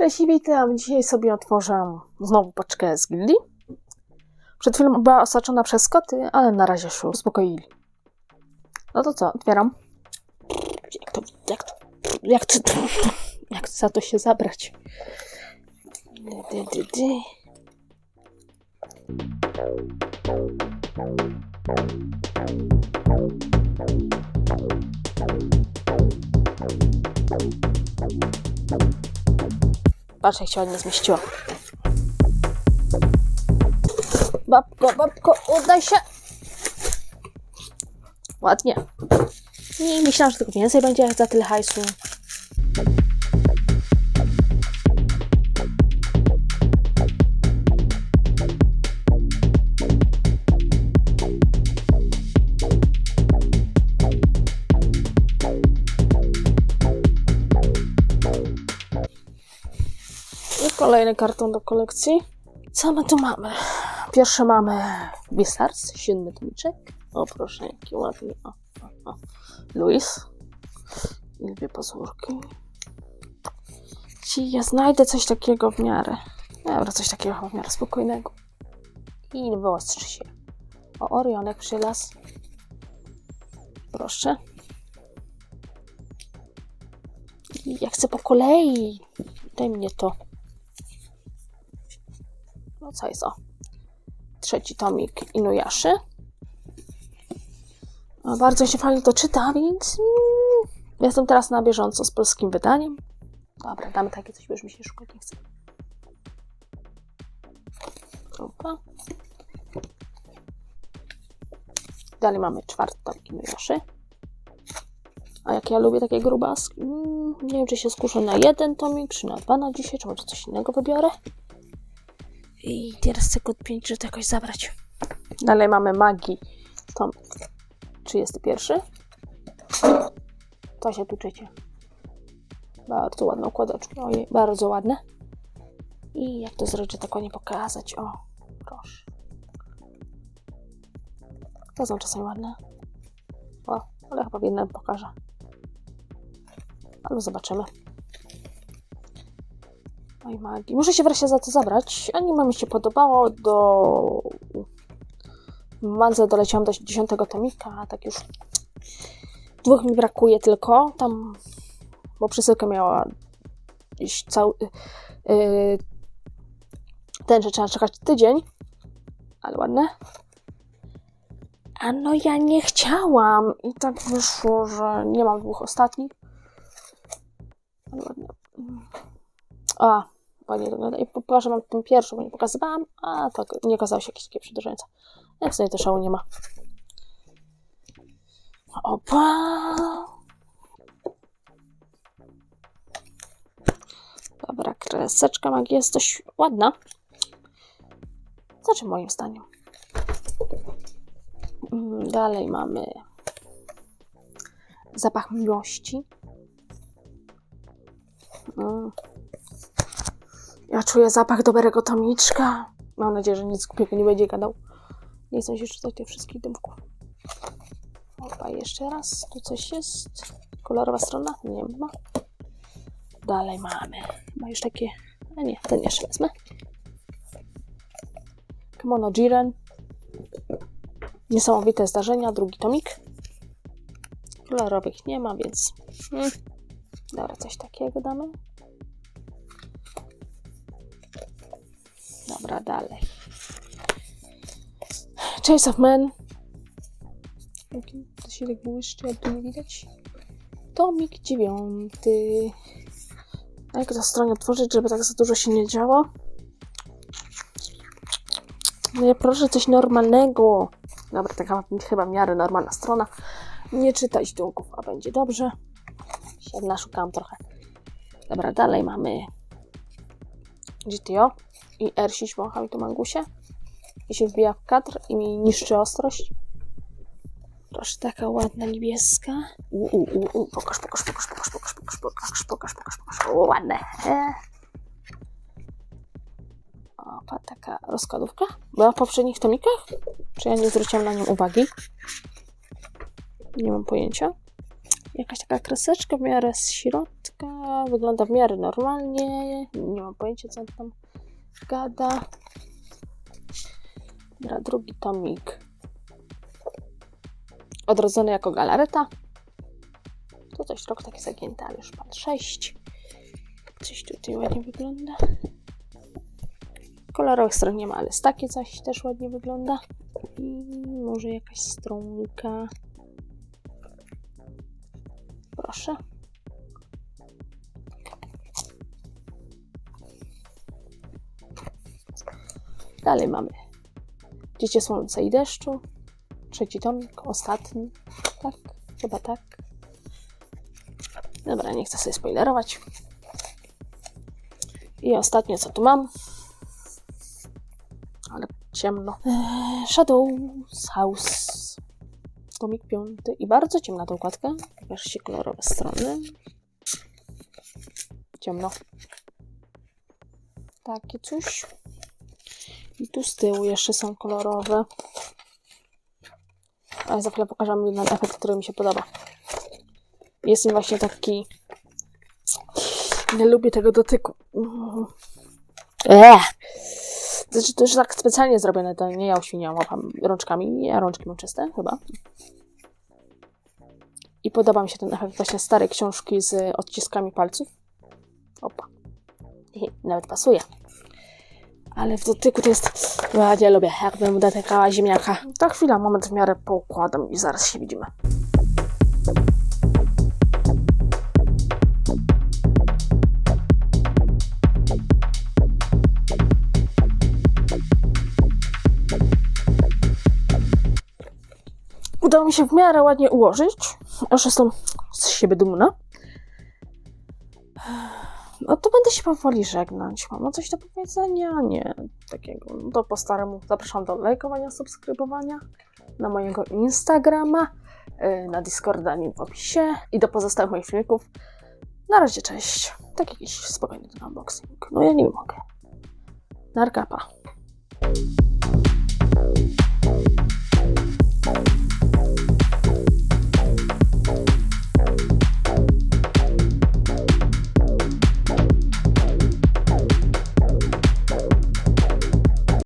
Cześć i witam. Dzisiaj sobie otworzę znowu paczkę z gildii. Przed chwilą była osaczona przez koty, ale na razie się uspokoili. No to co, otwieram. Jak to, jak to, jak to, jak za to się zabrać? Dy, dy. Patrz, jak się ładnie zmieściła. Babko, babko, udaj się! Ładnie. I myślałam, że tylko więcej będzie za tyle hajsu. I kolejny karton do kolekcji. Co my tu mamy? Pierwsze mamy Wizards, siódmy tomiczek. O proszę, jaki ładny. O, o, o. Luis. I dwie pazurki. Ci, ja znajdę coś takiego w miarę. Dobra, coś takiego w miarę spokojnego. I wyostrzy się. O, Orionek przylas. Proszę. I ja chcę po kolei. Daj mnie to. No co jest o? Trzeci tomik Inuyaszy. No, bardzo się fajnie to czyta, więc mm, jestem teraz na bieżąco z polskim wydaniem. Dobra, damy takie coś, bo już mi się szukać nie chce. Opa. Dalej mamy czwarty tomik Inuyaszy. A jak ja lubię takie grubaski, mm, nie wiem czy się skuszę na jeden tomik, czy na dwa na dzisiaj, czy może coś innego wybiorę. I teraz chcę kod 5, żeby to jakoś zabrać. Dalej mamy magii. Tom 31. To się tu czycie. Bardzo ładne układaczki. Ojej, bardzo ładne. I jak to zrobić, żeby tak ładnie pokazać? O, proszę. To są czasami ładne. O, ale chyba w jednym pokażę. Ale zobaczymy. Oj magii. Muszę się wreszcie za to zabrać. Anime mi się podobało. Do Mandze doleciałam do 10 tomika, a tak już dwóch mi brakuje tylko. Tam, bo przesyłka miała cały... Yy, ten, że trzeba czekać tydzień. Ale ładne. A no ja nie chciałam. I tak wyszło, że nie mam dwóch ostatnich. Ale ładne. A, ładnie wygląda. I pokażę wam tą pierwszą, bo nie pokazywałam, a to nie okazało się jakieś takie przedłużające. Jak sobie to szału nie ma. Opa! Dobra, kreseczka magii jest dość ładna. Znaczy moim zdaniem. Mm, Dalej mamy zapach miłości. Mm. Ja czuję zapach dobrego tomiczka. Mam nadzieję, że nic głupiego nie będzie gadał. Nie chcę się czytać tych wszystkich dymków. Opa, jeszcze raz. Tu coś jest. Kolorowa strona? Nie ma. Dalej mamy. Ma już takie... A nie, ten jeszcze wezmę. Kimono Jiren. Niesamowite zdarzenia. Drugi tomik. Kolorowych nie ma, więc... Hmm. Dobra, coś takiego damy. Dobra, dalej. Chase of. Jaki to się tak błyszczy, jak tu nie widać. Tomik dziewiąty. Jak stronę otworzyć, żeby tak za dużo się nie działo? No ja proszę coś normalnego. Dobra, taka chyba w miarę normalna strona. Nie czytać długów, a będzie dobrze. Się naszukałam trochę. Dobra, dalej mamy GTO i R6 wącha mi tu mangusie i się wbija w kadr i mi niszczy ostrość. Proszę, taka ładna niebieska. U, u, u, u. Pokaż, pokaż, pokaż, pokaż, pokaż, pokaż, pokaż, pokaż, pokaż, pokaż. O, ładne. E. Opa, taka rozkładówka. Była w poprzednich tomikach? Czy ja nie zwróciłam na nią uwagi? Nie mam pojęcia. Jakaś taka kreseczka w miarę z środka. Wygląda w miarę normalnie. Nie mam pojęcia, co on tam gada. Dobra, drugi tomik. Odrodzony jako galareta. To coś trochę takie zagięte, ale już pan 6. Coś tutaj ładnie wygląda. Kolorowych stron nie ma, ale z takie coś też ładnie wygląda. I może jakaś stronka. Proszę. Dalej mamy Dziecię Słońca i Deszczu. Trzeci tomik, ostatni. Tak, chyba tak. Dobra, nie chcę sobie spoilerować. I ostatnie, co tu mam. Ale ciemno. Eee, Shadows House. Tomik piąty. I bardzo ciemna ta układka. Pokażcie kolorowe strony. Ciemno. Takie coś. I tu z tyłu jeszcze są kolorowe. A za chwilę pokażę wam jeden efekt, który mi się podoba. Jest mi właśnie taki... Nie lubię tego dotyku. Eee. Znaczy, to już tak specjalnie zrobione, to nie ja uświniałam łapam rączkami. Ja rączki mam czyste, chyba. I podoba mi się ten efekt właśnie starej książki z odciskami palców. Opa. Nawet pasuje. Ale w dotyku to jest... Ja lubię, jakbym dotykała ziemniaka. Ta chwila, moment w miarę poukładam i zaraz się widzimy. Udało mi się w miarę ładnie ułożyć. Aż jestem z siebie dumna. No to będę się powoli żegnać. Mam coś do powiedzenia? Nie, takiego. No to po staremu zapraszam do lajkowania, subskrybowania na mojego Instagrama, yy, na Discorda link w opisie i do pozostałych moich filmików. Na razie, cześć. Tak jakiś spokojny ten unboxing. No ja nie mogę. Narkapa.